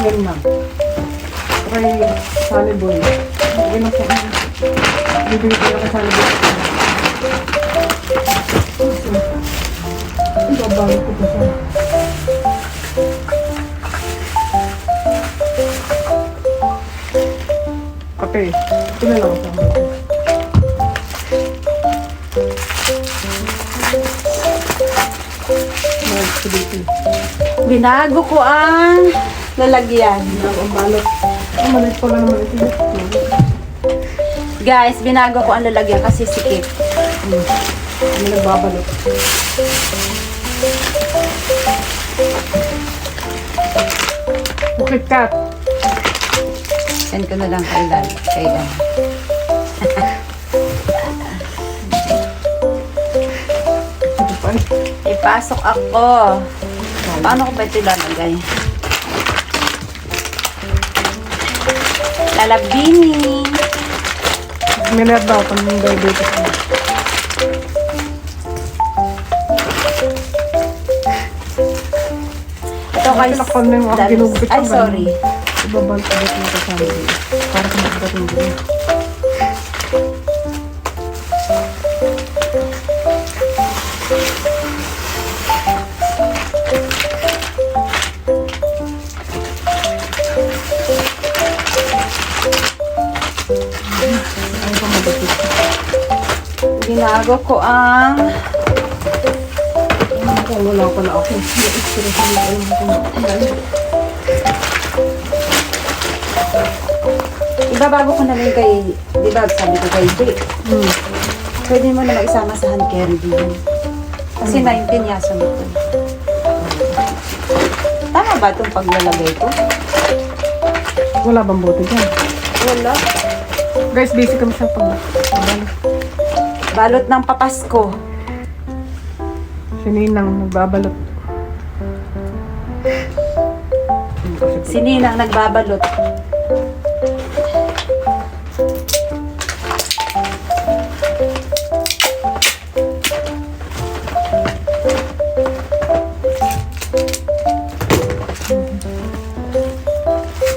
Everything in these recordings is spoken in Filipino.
Yan lang. Try saliboy. Okay na sa akin. Bibili ko lang sa saliboy. Ang babago ko pa siya. Kape. Ito na lang sa akin. Binago ko ang lalagyan. Balot. Malit ko lang naman ito. Guys, binago ko ang lalagyan kasi sikip. Ano nagbabalot? Bukit kat. Send ko na lang kay Lal. Kay eh. Ipasok ako. Paano ko ba ito ilalagay? Lalabini. Minad daw kung yung diabetes mo. Ito kay Tinakpan mo yung mga Lal- ginugpit Ay, sorry. Ibabal pa dito yung kasama dito. Para sa magdating din. Binago ko ang Ako, wala ako. Ko kung ano. Ibabago ko na rin kay, di ba sabi ko kay Jake, Hmm. pwede mo na maisama sa hand carry din. Kasi 19 yaso nito. Tama ba itong paglalagay ko? Wala bang bote dyan? Wala. Guys, busy kami sa pag pagbalot. Balot ng papasko. Si Ninang nagbabalot. Si Ninang nagbabalot.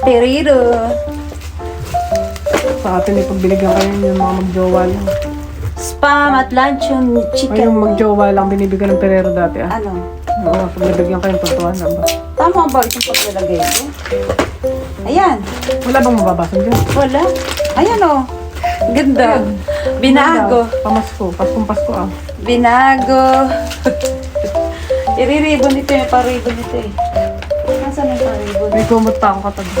Periro. Sa atin ay pagbinigyan kayo yung mga magjowa lang. Spam at luncheon Ay, chicken. yung magjowa lang binibigyan ng perero dati ah. Ano? Oo, pag nabigyan kayo, tuntuan na ba? Tama ba itong paglalagay ko? Ayan. Wala bang mababasa dyan? Wala. Ayan o. Ganda. Binago. Pamasko, Paskong Pasko ah. Binago. Iriribon ito yung paribon ito eh. Nasaan yung paribon? May kumot pa katabi.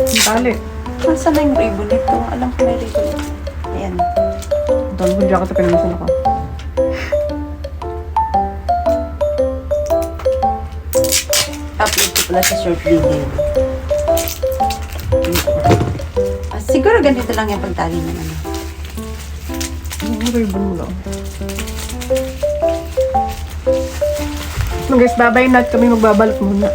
Ang tali. Nasaan na yung ribbon nito? Alam ko may ribbon. Ayan. Tali ko jacket na pinamisan ako. Upload ko pala sa short video. Ah, siguro ganito lang yung pagtali ng ano. Yung ribbon mo lang. So guys, babay na kami magbabalot muna.